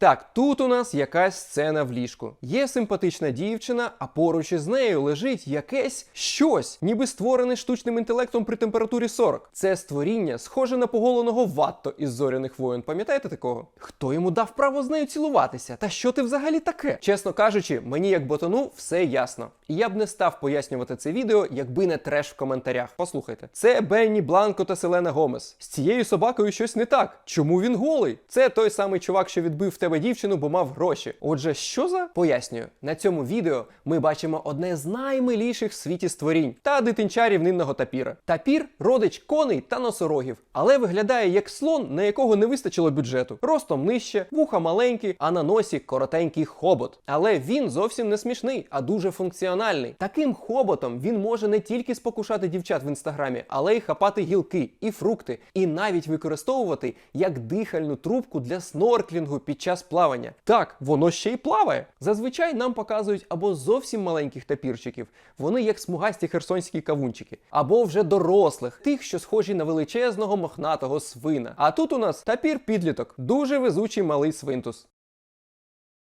Так, тут у нас якась сцена в ліжку. Є симпатична дівчина, а поруч із нею лежить якесь щось, ніби створене штучним інтелектом при температурі 40. Це створіння схоже на поголеного ватто із зоряних воєн. Пам'ятаєте такого? Хто йому дав право з нею цілуватися? Та що ти взагалі таке? Чесно кажучи, мені як ботану все ясно. І я б не став пояснювати це відео, якби не треш в коментарях. Послухайте, це Бенні Бланко та Селена Гомес. З цією собакою щось не так. Чому він голий? Це той самий чувак, що відбив в тебе дівчину, бо мав гроші. Отже, що за пояснюю, на цьому відео ми бачимо одне з наймиліших в світі створінь та дитинча рівнинного тапіра. Тапір родич коней та носорогів, але виглядає як слон, на якого не вистачило бюджету. Ростом нижче, вуха маленькі, а на носі коротенький хобот. Але він зовсім не смішний, а дуже функціональний. Таким хоботом він може не тільки спокушати дівчат в інстаграмі, але й хапати гілки і фрукти, і навіть використовувати як дихальну трубку для снорклінгу під час плавання. Так, воно ще й плаває. Зазвичай нам показують або зовсім маленьких тапірчиків, вони як смугасті херсонські кавунчики, або вже дорослих, тих, що схожі на величезного мохнатого свина. А тут у нас тапір підліток, дуже везучий малий свинтус.